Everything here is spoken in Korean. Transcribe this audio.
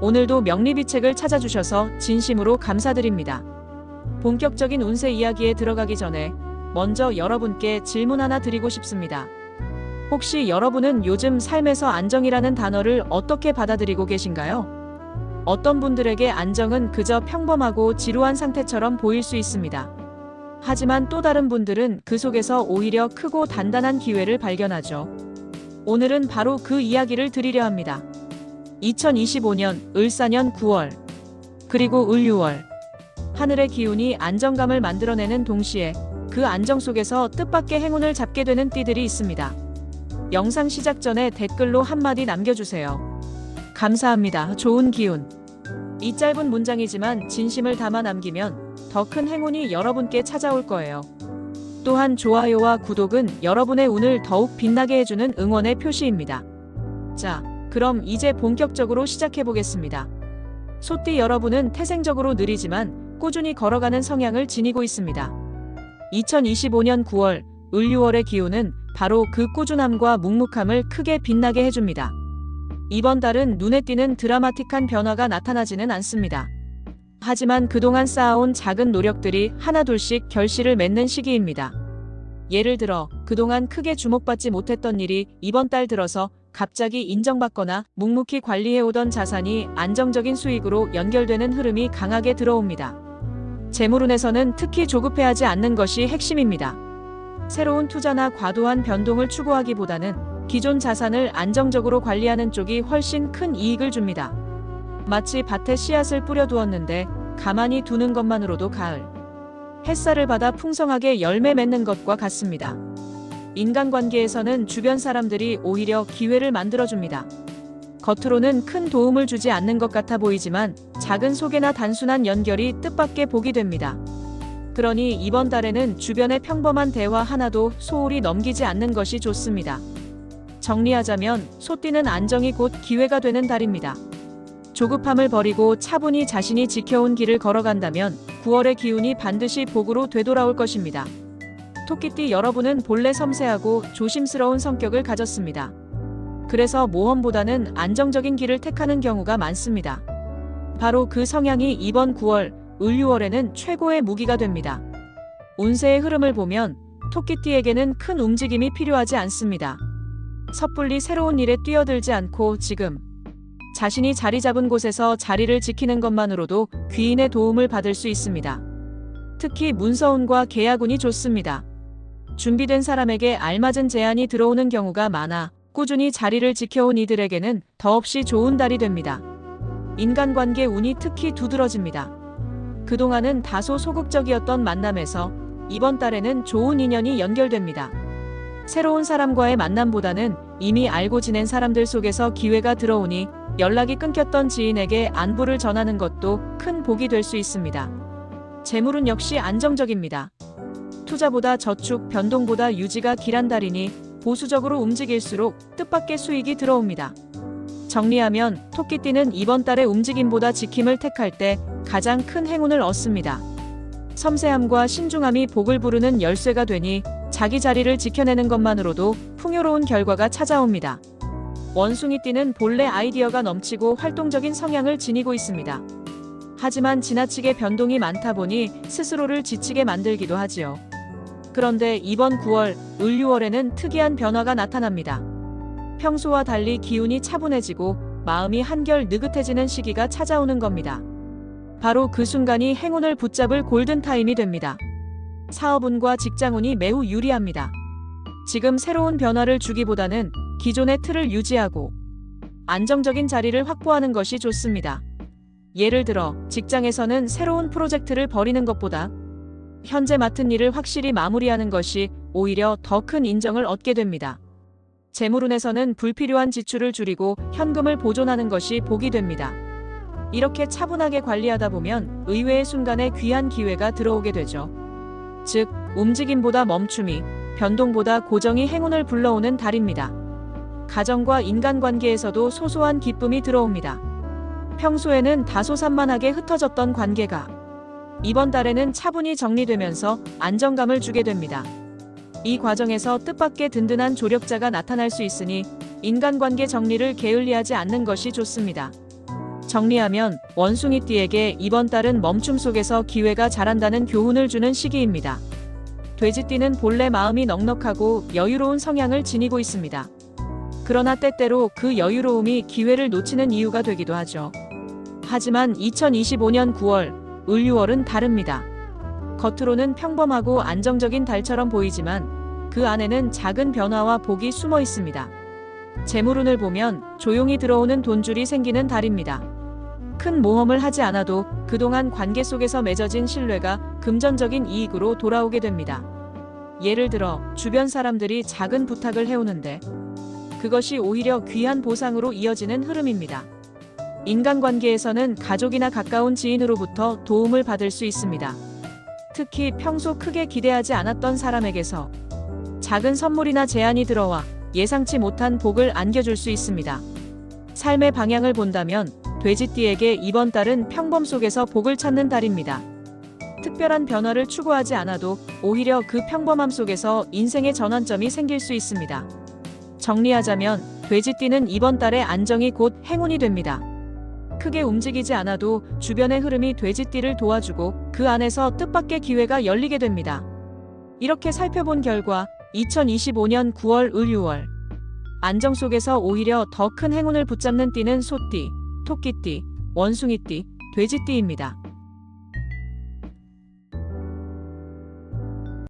오늘도 명리비책을 찾아주셔서 진심으로 감사드립니다. 본격적인 운세 이야기에 들어가기 전에 먼저 여러분께 질문 하나 드리고 싶습니다. 혹시 여러분은 요즘 삶에서 안정이라는 단어를 어떻게 받아들이고 계신가요? 어떤 분들에게 안정은 그저 평범하고 지루한 상태처럼 보일 수 있습니다. 하지만 또 다른 분들은 그 속에서 오히려 크고 단단한 기회를 발견하죠. 오늘은 바로 그 이야기를 드리려 합니다. 2025년 을사년 9월 그리고 을 6월 하늘의 기운이 안정감을 만들어내는 동시에 그 안정 속에서 뜻밖의 행운을 잡게 되는 띠들이 있습니다. 영상 시작 전에 댓글로 한마디 남겨주세요. 감사합니다. 좋은 기운. 이 짧은 문장이지만 진심을 담아 남기면 더 큰 행운이 여러분께 찾아올 거예요. 또한 좋아요와 구독은 여러분의 운을 더욱 빛나게 해주는 응원의 표시입니다. 자, 그럼 이제 본격적으로 시작해 보겠습니다. 소띠 여러분은 태생적으로 느리지만 꾸준히 걸어가는 성향을 지니고 있습니다. 2025년 9월, 을 6월의 기운은 바로 그 꾸준함과 묵묵함을 크게 빛나게 해줍니다. 이번 달은 눈에 띄는 드라마틱한 변화가 나타나지는 않습니다. 하지만 그동안 쌓아온 작은 노력들이 하나둘씩 결실을 맺는 시기입니다. 예를 들어, 그동안 크게 주목받지 못했던 일이 이번 달 들어서 갑자기 인정받거나 묵묵히 관리해오던 자산이 안정적인 수익으로 연결되는 흐름이 강하게 들어옵니다. 재물운에서는 특히 조급해하지 않는 것이 핵심입니다. 새로운 투자나 과도한 변동을 추구하기보다는 기존 자산을 안정적으로 관리하는 쪽이 훨씬 큰 이익을 줍니다. 마치 밭에 씨앗을 뿌려두었는데 가만히 두는 것만으로도 가을. 햇살을 받아 풍성하게 열매 맺는 것과 같습니다. 인간관계에서는 주변 사람들이 오히려 기회를 만들어줍니다. 겉으로는 큰 도움을 주지 않는 것 같아 보이지만 작은 소개나 단순한 연결이 뜻밖의 복이 됩니다. 그러니 이번 달에는 주변의 평범한 대화 하나도 소홀히 넘기지 않는 것이 좋습니다. 정리하자면 소띠는 안정이 곧 기회가 되는 달입니다. 조급함을 버리고 차분히 자신이 지켜온 길을 걸어간다면 9월의 기운이 반드시 복으로 되돌아올 것입니다. 토끼띠 여러분은 본래 섬세하고 조심스러운 성격을 가졌습니다. 그래서 모험보다는 안정적인 길을 택하는 경우가 많습니다. 바로 그 성향이 이번 9월, 을 6월에는 최고의 무기가 됩니다. 운세의 흐름을 보면 토끼띠에게는 큰 움직임이 필요하지 않습니다. 섣불리 새로운 일에 뛰어들지 않고 지금 자신이 자리 잡은 곳에서 자리를 지키는 것만으로도 귀인의 도움을 받을 수 있습니다. 특히 문서운과 계약운이 좋습니다. 준비된 사람에게 알맞은 제안이 들어오는 경우가 많아 꾸준히 자리를 지켜온 이들에게는 더없이 좋은 달이 됩니다. 인간관계 운이 특히 두드러집니다. 그동안은 다소 소극적이었던 만남에서 이번 달에는 좋은 인연이 연결됩니다. 새로운 사람과의 만남보다는 이미 알고 지낸 사람들 속에서 기회가 들어오니 연락이 끊겼던 지인에게 안부를 전하는 것도 큰 복이 될 수 있습니다. 재물은 역시 안정적입니다. 투자보다 저축, 변동보다 유지가 길한 달이니 보수적으로 움직일수록 뜻밖의 수익이 들어옵니다. 정리하면 토끼띠는 이번 달의 움직임보다 지킴을 택할 때 가장 큰 행운을 얻습니다. 섬세함과 신중함이 복을 부르는 열쇠가 되니 자기 자리를 지켜내는 것만으로도 풍요로운 결과가 찾아옵니다. 원숭이띠는 본래 아이디어가 넘치고 활동적인 성향을 지니고 있습니다. 하지만 지나치게 변동이 많다 보니 스스로를 지치게 만들기도 하지요. 그런데 이번 9월, 을 6월에는 특이한 변화가 나타납니다. 평소와 달리 기운이 차분해지고 마음이 한결 느긋해지는 시기가 찾아오는 겁니다. 바로 그 순간이 행운을 붙잡을 골든타임이 됩니다. 사업운과 직장운이 매우 유리합니다. 지금 새로운 변화를 주기보다는 기존의 틀을 유지하고 안정적인 자리를 확보하는 것이 좋습니다. 예를 들어 직장에서는 새로운 프로젝트를 벌이는 것보다 현재 맡은 일을 확실히 마무리하는 것이 오히려 더 큰 인정을 얻게 됩니다. 재물운에서는 불필요한 지출을 줄이고 현금을 보존하는 것이 복이 됩니다. 이렇게 차분하게 관리하다 보면 의외의 순간에 귀한 기회가 들어오게 되죠. 즉, 움직임보다 멈춤이, 변동보다 고정이 행운을 불러오는 달입니다. 가정과 인간관계에서도 소소한 기쁨이 들어옵니다. 평소에는 다소 산만하게 흩어졌던 관계가 이번 달에는 차분히 정리되면서 안정감을 주게 됩니다. 이 과정에서 뜻밖의 든든한 조력자가 나타날 수 있으니 인간관계 정리를 게을리하지 않는 것이 좋습니다. 정리하면 원숭이띠에게 이번 달은 멈춤 속에서 기회가 자란다는 교훈을 주는 시기입니다. 돼지띠는 본래 마음이 넉넉하고 여유로운 성향을 지니고 있습니다. 그러나 때때로 그 여유로움이 기회를 놓치는 이유가 되기도 하죠. 하지만 2025년 9월, 을유월은 다릅니다. 겉으로는 평범하고 안정적인 달처럼 보이지만 그 안에는 작은 변화와 복이 숨어 있습니다. 재물운을 보면 조용히 들어오는 돈줄이 생기는 달입니다. 큰 모험을 하지 않아도 그동안 관계 속에서 맺어진 신뢰가 금전적인 이익으로 돌아오게 됩니다. 예를 들어 주변 사람들이 작은 부탁을 해오는데 그것이 오히려 귀한 보상으로 이어지는 흐름입니다. 인간관계에서는 가족이나 가까운 지인으로부터 도움을 받을 수 있습니다. 특히 평소 크게 기대하지 않았던 사람에게서 작은 선물이나 제안이 들어와 예상치 못한 복을 안겨줄 수 있습니다. 삶의 방향을 본다면 돼지띠에게 이번 달은 평범 속에서 복을 찾는 달입니다. 특별한 변화를 추구하지 않아도 오히려 그 평범함 속에서 인생의 전환점이 생길 수 있습니다. 정리하자면 돼지띠는 이번 달에 안정이 곧 행운이 됩니다. 크게 움직이지 않아도 주변의 흐름이 돼지띠를 도와주고 그 안에서 뜻밖의 기회가 열리게 됩니다. 이렇게 살펴본 결과 2025년 9월 을유월 안정 속에서 오히려 더 큰 행운을 붙잡는 띠는 소띠, 토끼띠, 원숭이띠, 돼지띠입니다.